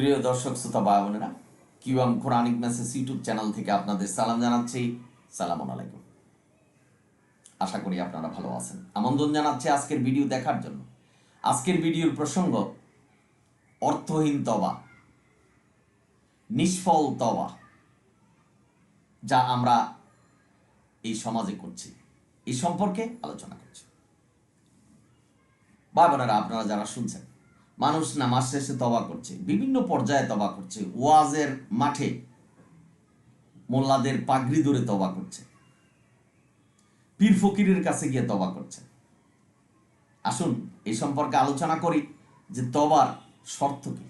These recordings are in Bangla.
প্রিয় দর্শক, শ্রোতা ভাই বোনেরা Q M Quranic message YouTube channel থেকে আপনাদের সালাম জানাচ্ছি। সালাম আলাইকুম। আশা করি আপনারা ভালো আছেন। আমন্ত্রণ জানাচ্ছি আজকের ভিডিও দেখার জন্য। আজকের ভিডিওর প্রসঙ্গ, অর্থহীন তবা, নিষ্ফল তবা, যা আমরা এই সমাজে করছি। এই সম্পর্কে আলোচনা করছি। ভাই বোনেরা, আপনারা যারা শুনছেন মানুষ নামাজ শেষে তবা করছে, বিভিন্ন পর্যায়ে তবা করছে, ওয়াজের মাঠে মোল্লাদের পাগড়ি ধরে তবা করছে, পীর ফকিরের কাছে গিয়ে তবা করছে। আসুন, এই সম্পর্কে আলোচনা করি যে তবার শর্ত কি?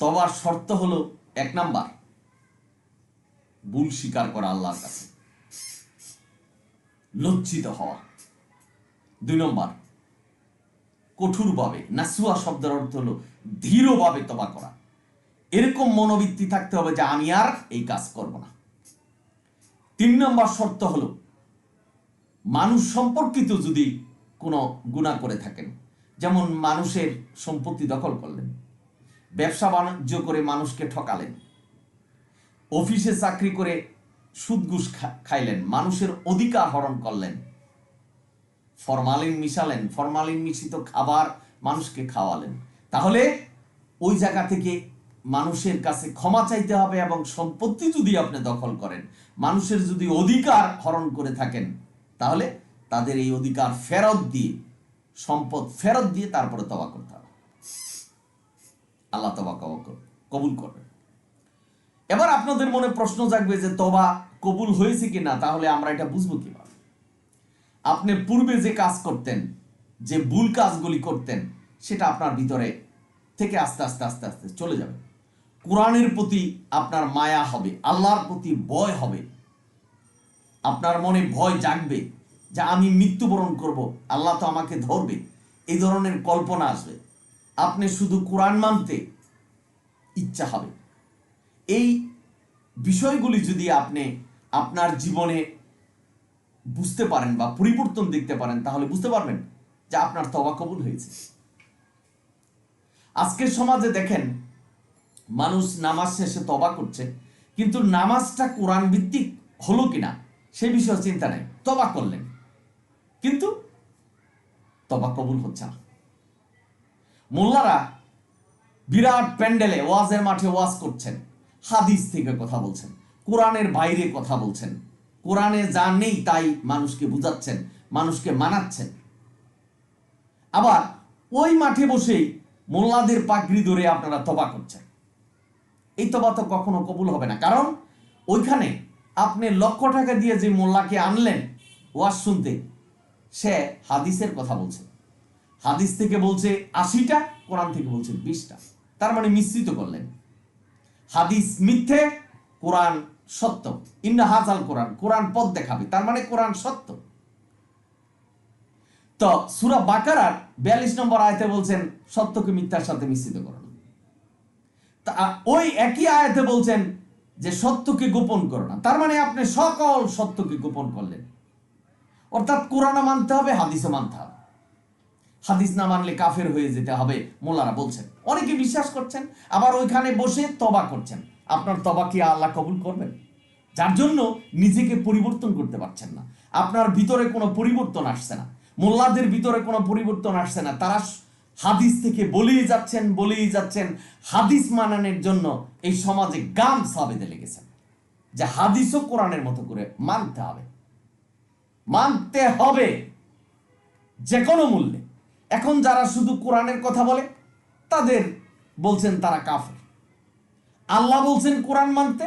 তবার শর্ত হলো এক নাম্বার, ভুল স্বীকার করা আল্লাহর কাছে, লজ্জিত হওয়া। দুই নম্বর কঠোরভাবে, নাসুয়া শব্দের অর্থ হলো ধীরভাবে তবা করা। এরকম মনোবৃত্তি থাকতে হবে যে আমি আর এই কাজ করব না। তিন নম্বর শর্ত হলো, মানুষ সম্পর্কিত যদি কোনো গুণা করে থাকেন, যেমন মানুষের সম্পত্তি দখল করলেন, ব্যবসা বাণিজ্য করে মানুষকে ঠকালেন, অফিসে চাকরি করে সুদ ঘুষ খাইলেন, মানুষের অধিকার হরণ করলেন ফরমালিন মিশালেন, ফরমালিন মিশ্রিত খাবার মানুষকে খাওয়ালেন। তাহলে ওই জায়গা থেকে মানুষের কাছে ক্ষমা চাইতে হবে এবং সম্পত্তি যদি আপনি দখল করেন, মানুষের যদি অধিকার হরণ করে থাকেন, তাহলে তাদের এই অধিকার ফেরত দিয়ে, সম্পদ ফেরত দিয়ে তারপরে তবা করতে হবে। আল্লাহ তবা কব- কবুল করবেন। এবার আপনাদের মনে প্রশ্ন জাগবে যে তবা কবুল হয়েছে কিনা, তাহলে আমরা এটা বুঝব কীভাবে? আপনি পূর্বে যে কাজ করতেন, যে ভুল কাজগুলি করতেন, সেটা আপনার ভিতরে থেকে আস্তে আস্তে আস্তে আস্তে চলে যাবে। কোরআনের প্রতি আপনার মায়া হবে, আল্লাহর প্রতি ভয় হবে। আপনার মনে ভয় জাগবে যে আমি মৃত্যুবরণ করব, আল্লাহ তো আমাকে ধরবে। এই ধরনের কল্পনা আসবে। আপনি শুধু কোরআন মানতে ইচ্ছা হবে। এই বিষয়গুলি যদি আপনি আপনার জীবনে বুঝতে পারেন বা পরিবর্তন দেখতে পারেন, তাহলে বুঝতে পারবেন যে আপনার তবা কবুল হয়েছে। আজকের সমাজে দেখেন, মানুষ নামাজ শেষে তবা করছে, কিন্তু নামাজটা কোরআন ভিত্তিক হলো কিনা, সে বিষয়ে চিন্তা নেই। তবা করলেন, কিন্তু তবা কবুল হচ্ছে না। মোল্লারা বিরাট প্যান্ডেলে ওয়াজের মাঠে ওয়াজ করছেন, হাদিস থেকে কথা বলছেন, কোরআনের বাইরে কথা বলছেন। কোরআনে যা নেই তাই মানুষকে বুঝাচ্ছেন, মানুষকে মানাচ্ছেন। আবার ওই মাঠে বসেই মোল্লাদের পাগড়ি ধরে আপনারা তবা করছেন। এই তবা তো কখনো কবুল হবে না। কারণ ওইখানে আপনি লক্ষ টাকা দিয়ে যে মোল্লাকে আনলেন, ওয়াজ শুনতে, সে হাদিসের কথা বলছে। হাদিস থেকে বলছে আশিটা, কোরআন থেকে বলছে বিশটা। তার মানে মিশ্রিত করলেন। হাদিস মিথ্যে, কোরআন সত্য। ইন্না হাজাল কোরআন কোরআন পথ দেখাবে, তার মানে কোরআন সত্য। তো সুরা বাকারার বিয়াল্লিশ নম্বর আয়তে বলছেন, সত্যকে মিথ্যার সাথে মিশ্রিত করো তা ওই একই আয়াতে বলছেন যে সত্যকে গোপন করো না। তার মানে আপনি সকল সত্যকে গোপন করলেন। অর্থাৎ কোরআনও মানতে হবে, হাদিসও মানতে হবে। হাদিস না মানলে কাফের হয়ে যেতে হবে মোলারা বলছেন। অনেকে বিশ্বাস করছেন, আবার ওইখানে বসে তবা করছেন। আপনার তবা কি আল্লাহ কবুল করবেন? যার জন্য নিজেকে পরিবর্তন করতে পারছেন না। আপনার ভিতরে কোনো পরিবর্তন আসছে না। মোল্লাদের ভিতরে কোনো পরিবর্তন আসছে না। তারা হাদিস থেকে বলেই যাচ্ছেন বলেই যাচ্ছেন, হাদিস মানানোর জন্য এই সমাজে গাম সাবেদে লেগেছেন যে হাদিসও কোরআনের মতো করে মানতে হবে। মানতে হবে যে কোনো মূল্যে। এখন যারা শুধু কোরআনের কথা বলে, তাদের বলছেন তারা কাফের। আল্লাহ বলছেন কোরআন মানতে,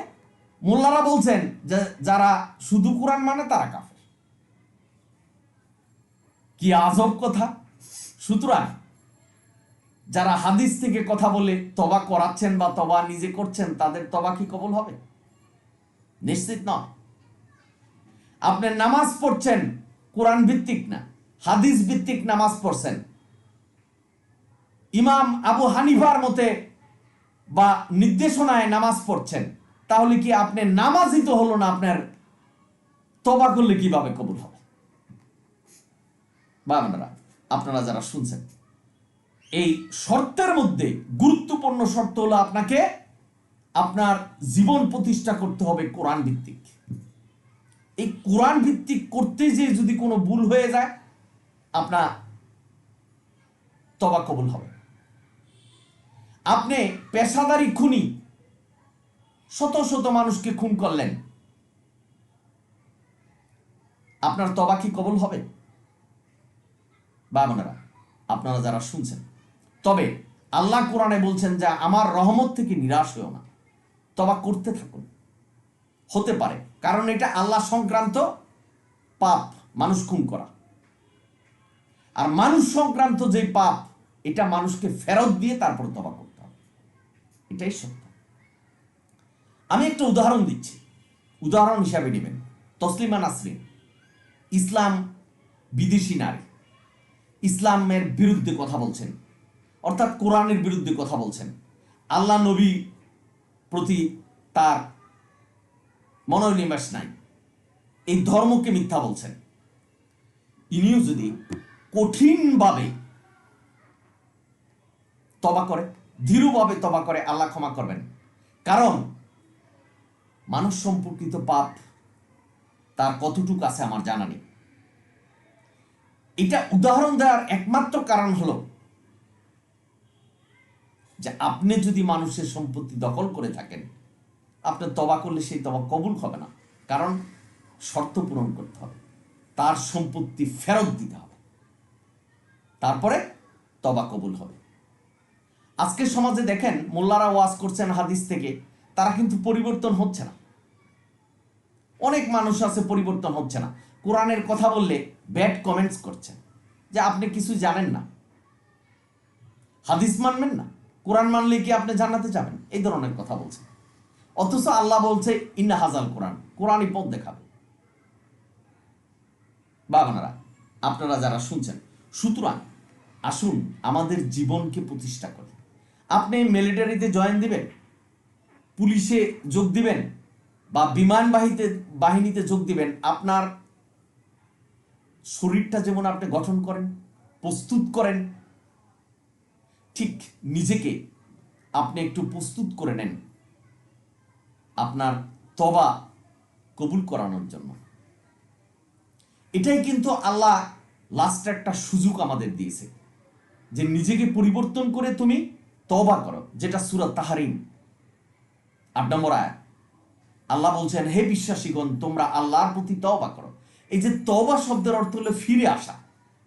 মোল্লারা বলছেন যে যারা শুধু কোরআন মানে তারা কাফের। কি আজব কথা? সুতরাং যারা হাদিস থেকে কথা বলে তবা করাচ্ছেন বা তবা নিজে করছেন, তাদের তবা কি কবল হবে? নিশ্চিত নয়। আপনি নামাজ পড়ছেন, কোরআন ভিত্তিক না, হাদিস ভিত্তিক নামাজ পড়ছেন। ইমাম আবু হানিফার মতে বা নির্দেশনায় নামাজ পড়ছেন, তাহলে কি আপনি নামাজই তো হলো না আপনার তবা করলে কীভাবে কবুল হবে? বা আপনারা আপনারা যারা শুনছেন, এই শর্তের মধ্যে গুরুত্বপূর্ণ শর্ত হলো আপনাকে আপনার জীবন প্রতিষ্ঠা করতে হবে কোরআন ভিত্তিক এই কোরআন ভিত্তিক করতে যে যদি কোনো ভুল হয়ে যায়, আপনার তবা কবুল হবে। আপনি পেশাদারি খুনি। শত শত মানুষকে খুন করলেন। আপনার তবা কি কবল হবে? বা বোনেরা, আপনারা যারা শুনছেন, তবে আল্লাহ কোরআনে বলছেন যে, আমার রহমত থেকে নিরাশ হয়েও না। তবা করতে থাকুন। হতে পারে, কারণ এটা আল্লাহ সংক্রান্ত পাপ, মানুষ খুন করা। আর মানুষ সংক্রান্ত যে পাপ, এটা মানুষকে ফেরত দিয়ে তারপর তবা এটাই সত্য আমি একটা উদাহরণ দিচ্ছি। উদাহরণ হিসাবে নেবেন। তসলিমা নাসরিন, ইসলাম বিদেশি নারী। ইসলামের বিরুদ্ধে কথা বলছেন। অর্থাৎ কোরআনের বিরুদ্ধে কথা বলছেন। আল্লাহ নবী প্রতি তার মনোনিবেশ নাই। এই ধর্মকে মিথ্যা বলছেন। ইনিও যদি কঠিনভাবে তবা করে ধীরভাবে তবা করে, আল্লাহ ক্ষমা করবেন। কারণ মানুষ সম্পর্কিত পাপ, তার কতটুকু আছে আমার জানা নেই। এটা উদাহরণ দেওয়ার একমাত্র কারণ হলো যে আপনি যদি মানুষের সম্পত্তি দখল করে থাকেন আপনি তবা করলে সেই তবা কবুল হবে না। কারণ শর্ত পূরণ করতে হবে। তার সম্পত্তি ফেরত দিতে হবে। তারপরে তবা কবুল হবে। আজকে সমাজে দেখেন, মোল্লারা ওয়াজ করছেন হাদিস থেকে, তারা কিন্তু পরিবর্তন হচ্ছে না। অনেক মানুষ আছে, পরিবর্তন হচ্ছে না। কোরআনের কথা বললে ব্যাড কমেন্টস করছেন যে আপনি কিছু জানেন না। হাদিস মানবেন না। কোরআন মানলে কি আপনি জানাতে যাবেন? এই ধরনের কথা বলছে। অথচ আল্লাহ বলছে, ইন্না হাজাল কোরআন। কোরআনই পথ দেখাবে। বাবানারা, আপনারা যারা শুনছেন, সুতরাং আসুন আমাদের জীবনকে প্রতিষ্ঠা করি। আপনি মিলিটারিতে জয়েন দিবেন, পুলিশে যোগ দিবেন বা বিমান বাহিতে, বাহিনীতে যোগ দিবেন, আপনার শরীরটা যেমন আপনি গঠন করেন, প্রস্তুত করেন, ঠিক নিজেকে আপনি একটু প্রস্তুত করে নেন আপনার তবা কবুল করানোর জন্য। এটাই কিন্তু আল্লাহ লাস্ট একটা সুযোগ আমাদের দিয়েছে, যে নিজেকে পরিবর্তন করে তুমি তবা করো, যেটা সুরাত তাহারিম। আট নম্বর আয়াত। আল্লাহ বলছেন, হে বিশ্বাসীগণ, তোমরা আল্লাহর প্রতি তবা করো। এই যে তবা শব্দের অর্থ হলো ফিরে আসা।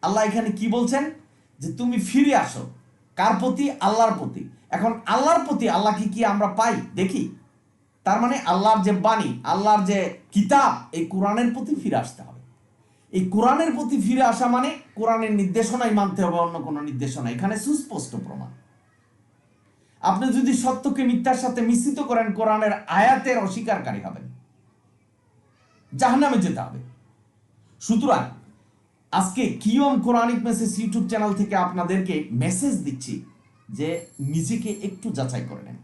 আল্লাহ এখানে কি বলছেন? যে তুমি ফিরে আসো। কার প্রতি? আল্লাহর প্রতি। এখন আল্লাহর প্রতি আল্লাহকে কি আমরা পাই? দেখি। তার মানে আল্লাহর যে বাণী, আল্লাহর যে কিতাব, এই কোরআনের প্রতি ফিরে আসতে হবে। এই কোরআনের প্রতি ফিরে আসা মানে কোরআনের নির্দেশনাই মানতে হবে, অন্য কোনো নির্দেশনা। এখানে সুস্পষ্ট প্রমাণ। আপনি যদি সত্যকে মিথ্যার সাথে মিশ্রিত করেন, কোরআনের আয়াতের অস্বীকারী হবেন। জাহান্নামে যেতে হবে। সুতরাং, আজকে Q M Quranic message YouTube channel থেকে আপনাদেরকে মেসেজ দিচ্ছি যে নিজেকে একটু যাচাই করে নেন।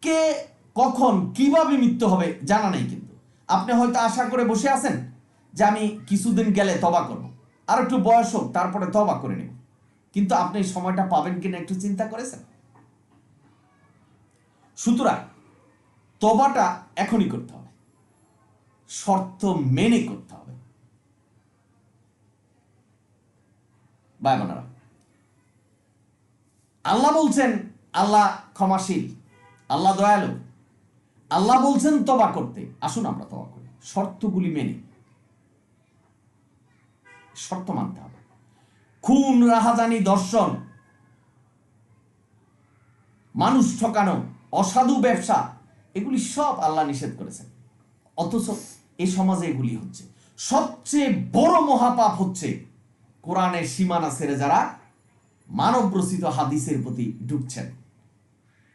কে কখন কীভাবে মৃত্যু হবে জানা নেই কিন্তু। আপনি হয়তো আশা করে বসে আছেন যে আমি কিছুদিন গেলে তবা করব। আর একটু বয়স হোক, তারপরে তবা করে নেব। কিন্তু আপনি সময়টা পাবেন কিনা একটু চিন্তা করেছেন? সুতরাং তবাটা এখনই করতে হবে। শর্ত মেনে করতে হবে। ভাই বোনেরা, আল্লাহ বলছেন, আল্লাহ ক্ষমাশীল, আল্লাহ দয়ালু। আল্লাহ বলছেন তবা করতে। আসুন আমরা তবা করি। শর্তগুলি মেনে। শর্ত মানতে হবে। খুন, রাহাজানি, দর্শন, মানুষ ঠকানো অসাধু ব্যবসা, এগুলি সব আল্লাহ নিষেধ করেছেন। অথচ এ সমাজে এগুলি হচ্ছে। সবচেয়ে বড় মহাপাপ হচ্ছে কোরআনের সীমানা ছেড়ে যারা মানব হাদিসের প্রতি ঢুকছেন।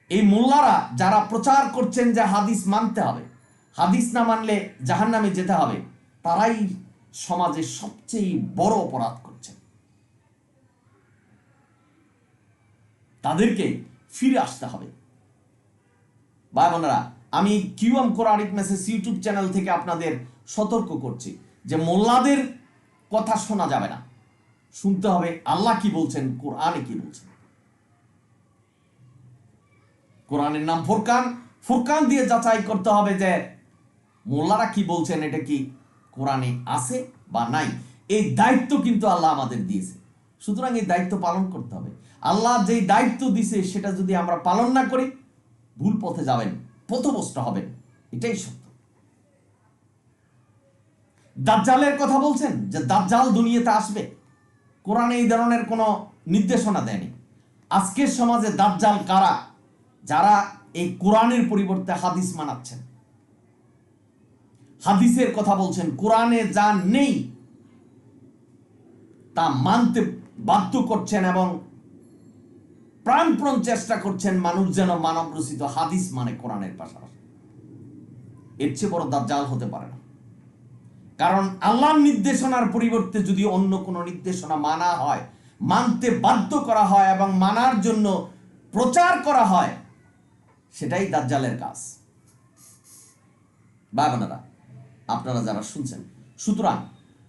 এই মোল্লারা যারা প্রচার করছেন যে হাদিস মানতে হবে, হাদিস না মানলে জাহান নামে যেতে হবে, তারাই সমাজে সবচেয়ে বড় অপরাধ করছেন। তাদেরকে ফিরে আসতে হবে। ভাই বোনেরা, আমি Q M Quranic message YouTube channel থেকে আপনাদের সতর্ক করছি যে মোল্লাদের কথা শোনা যাবে না। শুনতে হবে আল্লাহ কি বলছেন, কোরআনে কি বলছেন। কোরআনের নাম ফুরকান। ফুরকান দিয়ে যাচাই করতে হবে যে মোল্লারা কি বলছেন, এটা কি কোরআনে আছে বা নাই। এই দায়িত্ব কিন্তু আল্লাহ আমাদের দিয়েছে। সুতরাং এই দায়িত্ব পালন করতে হবে। আল্লাহ যেই দায়িত্ব দিছে, সেটা যদি আমরা পালন না করি ভুল পথে যাবেন, পথভ্রষ্ট হবেন, এটাই সত্য। দাজ্জালের কথা বলছেন যে দাজ্জাল দুনিয়াতে আসবে। কোরআনে এই ধরনের কোনো নির্দেশনা দেয়নি। আজকের সমাজে দাজ্জাল কারা? যারা এই কোরআনের পরিবর্তে হাদিস মানাচ্ছেন। হাদিসের কথা বলছেন, কোরআনে যা নেই তা মানতে বাধ্য করছেন এবং প্রাণপ্রণ চেষ্টা করছেন মানুষ যেন মানব রচিত হাদিস মানে কোরআনের পাশাপাশি। এর চেয়ে বড় দাজ্জাল হতে পারে না। কারণ আল্লাহর নির্দেশনার পরিবর্তে যদি অন্য কোনো নির্দেশনা মানা হয়, মানতে বাধ্য করা হয় এবং মানার জন্য প্রচার করা হয়, সেটাই দাজ্জালের কাজ। বা বোনেরা, আপনারা যারা শুনছেন, সুতরাং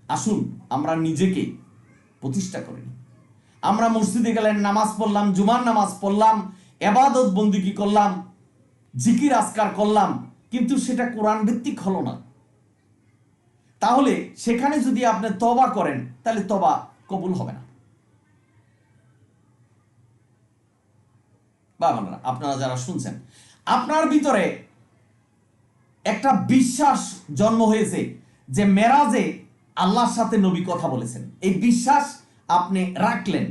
আসুন আমরা নিজেকে প্রতিষ্ঠা করি। আমরা মসজিদে গেলেন নামাজ পড়লাম, জুমার নামাজ পড়লাম, এবাদত বন্দিগি করলাম, জিকির আসকার করলাম, কিন্তু সেটা কোরআন ভিত্তিক হলো না। তাহলে সেখানে যদি আপনি তবা করেন, তাহলে তবা কবুল হবে না। আপনারা যারা শুনছেন, আপনার ভিতরে একটা বিশ্বাস জন্ম হয়েছে যে মেরাজে আল্লাহর সাথে নবী কথা বলেছেন। এই বিশ্বাস আপনি রাখলেন।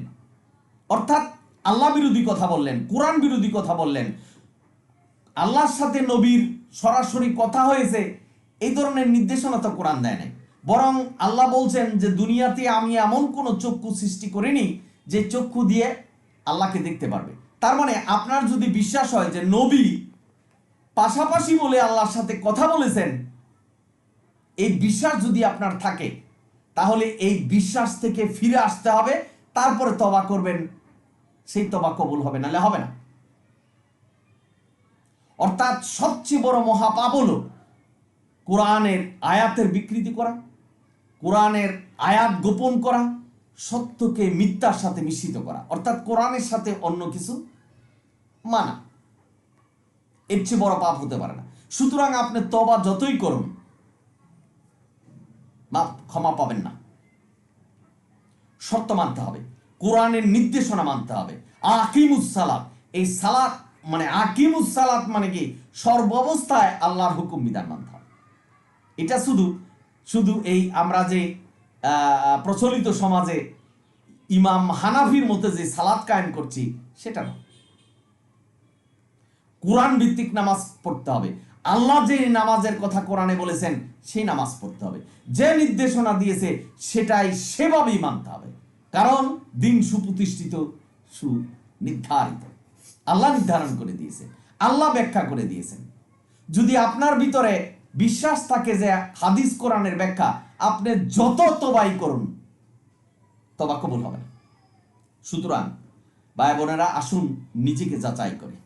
অর্থাৎ আল্লাহ বিরোধী কথা বললেন, কোরআন বিরোধী কথা বললেন। আল্লাহর সাথে নবীর সরাসরি কথা হয়েছে, এই ধরনের নির্দেশনা তো কোরআন দেয় নাই। বরং আল্লাহ বলছেন যে, দুনিয়াতে আমি এমন কোনো চক্ষু সৃষ্টি করিনি যে চক্ষু দিয়ে আল্লাহকে দেখতে পারবে। তার মানে আপনার যদি বিশ্বাস হয় যে, নবী পাশাপাশি বলে আল্লাহর সাথে কথা বলেছেন, এই বিশ্বাস যদি আপনার থাকে তাহলে এই বিশ্বাস থেকে ফিরে আসতে হবে, তারপরে তবা করবেন। সেই তবা কবুল হবে, নাহলে হবে না। অর্থাৎ সবচেয়ে বড় মহাপাপ হলো কোরআনের আয়াতের বিকৃতি করা, কোরআনের আয়াত গোপন করা, সত্যকে মিথ্যার সাথে মিশ্রিত করা। অর্থাৎ কোরআনের সাথে অন্য কিছু মানা। এর চেয়ে বড় পাপ হতে পারে না। সুতরাং আপনি তবা যতই করুন মাপ ক্ষমা পাবেন না। শর্ত মানতে হবে। কোরআনের নির্দেশনা মানতে হবে। আকিমুস সালাত। এই সালাত মানে আকিমুস সালাত মানে কি? সর্বাবস্থায় আল্লাহর হুকুম বিধান মানতে হবে। এটা শুধু শুধু এই আমরা যে প্রচলিত সমাজে ইমাম হানাফির মধ্যে যে সালাত কায়েম করছি, সেটা না। কোরআন ভিত্তিক নামাজ পড়তে হবে। আল্লাহ যে নামাজের কথা কোরআনে বলেছেন, সেই নামাজ পড়তে হবে। যে নির্দেশনা দিয়েছে, সেটাই সেভাবেই মানতে হবে। কারণ দিন সুপ্রতিষ্ঠিত, সুনির্ধারিত। আল্লাহ নির্ধারণ করে দিয়েছে আল্লাহ ব্যাখ্যা করে দিয়েছেন। যদি আপনার ভিতরে বিশ্বাস থাকে যে হাদিস কোরআনের ব্যাখ্যা, আপনি যত তবাই করুন, তবা কবুল হবে সুতরাং, ভাই বোনেরা, আসুন, নিজেকে যাচাই করে।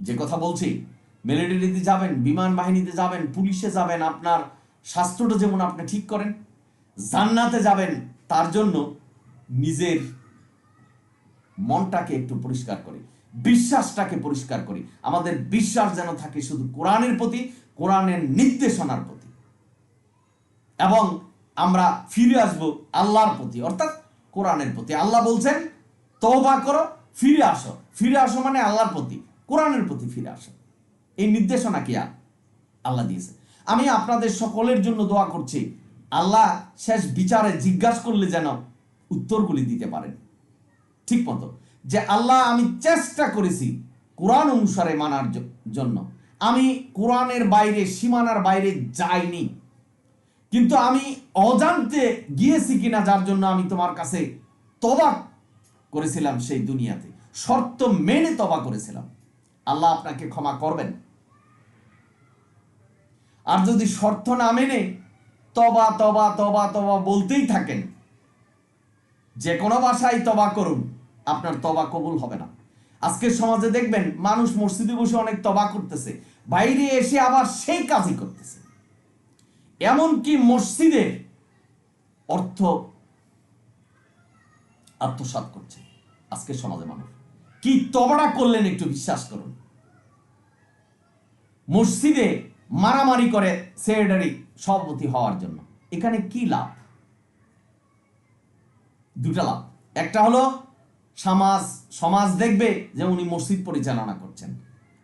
যে কথা বলছি মিলিটারিতে যাবেন, বিমান বাহিনীতে যাবেন, পুলিশে যাবেন, আপনার স্বাস্থ্যটা যেমন আপনি ঠিক করেন, জান্নাতে যাবেন, তার জন্য নিজের মনটাকে একটু পরিষ্কার করি, বিশ্বাসটাকে পরিষ্কার করি। আমাদের বিশ্বাস যেন থাকে শুধু কোরআনের প্রতি, কোরআনের নির্দেশনার প্রতি। এবং আমরা ফিরে আসব আল্লাহর প্রতি, অর্থাৎ কোরআনের প্রতি। আল্লাহ বলছেন, তওবা করো, ফিরে আসো। ফিরে আসো মানে আল্লাহর প্রতি। কোরআনের প্রতি ফিরে আসো। এই নির্দেশনা কি আল্লাহ দিয়েছে। আমি আপনাদের সকলের জন্য দোয়া করছি, আল্লাহ শেষ বিচারে জিজ্ঞাসা করলে যেন উত্তরগুলি দিতে পারেন। ঠিক মতো যে আল্লাহ আমি চেষ্টা করেছি কোরআন অনুসারে মানার জন্য। আমি কোরআনের বাইরে, সীমানার বাইরে যাইনি। কিন্তু আমি অজান্তে গিয়েছি কিনা যার জন্য আমি তোমার কাছে তবা করেছিলাম সেই দুনিয়াতে। শর্ত মেনে তবা করেছিলাম। আল্লাহ আপনাকে ক্ষমা করবেন। আর যদি শর্ত না মেনে তবা তবা তবা তবা বলতেই থাকেন, যে কোনো ভাষায় তবা করুন, আপনার তবা কবুল হবে না। আজকের সমাজে দেখবেন মানুষ মসজিদে বসে অনেক তবা করতেছে, বাইরে এসে আবার সেই কাজই করতেছে। এমনকি মসজিদের অর্থ আত্মসাৎ করছে আজকের সমাজে মানুষ। কি তবড়া করলেন একটু বিশ্বাস করুন। মসজিদে মারামারি করে সেক্রেটারি সভাপতি হওয়ার জন্য। এখানে কি লাভ? দুটা লাভ। একটা হলো, সমাজ সমাজ দেখবে যে উনি মসজিদ পরিচালনা করছেন।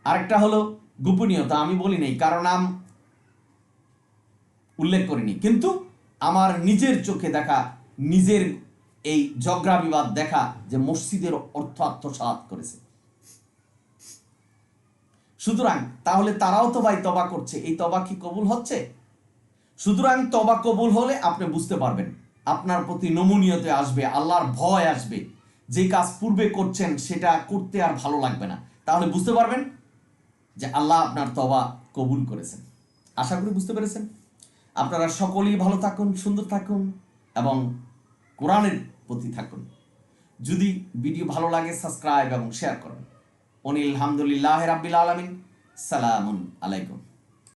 আরেকটা হলো গোপনীয়তা আমি বলি নেই, কারও নাম উল্লেখ করিনি। কিন্তু আমার নিজের চোখে দেখা, নিজের এই ঝগড়া বিবাদ দেখা যে মসজিদের অর্থ আত্মসাৎ করেছে। সুতরাং তাহলে তারাও তো ভাই তবা করছে, এই তবা কি কবুল হচ্ছে? সুতরাং তবা কবুল হলে আপনি বুঝতে পারবেন, আপনার প্রতি নমনীয়তে আসবে, আল্লাহর ভয় আসবে। যে কাজ পূর্বে করছেন সেটা করতে আর ভালো লাগবে না। তাহলে বুঝতে পারবেন যে আল্লাহ আপনার তবা কবুল করেছেন। আশা করি বুঝতে পেরেছেন। আপনারা সকলেই ভালো থাকুন, সুন্দর থাকুন এবং কোরআনের প্রতি থাকুন। যদি ভিডিও ভালো লাগে, সাবস্ক্রাইব এবং শেয়ার করুন। অনিল হামদুলিল্লাহ রাব্বিল আলামিন। সালামুন আলাইকুম।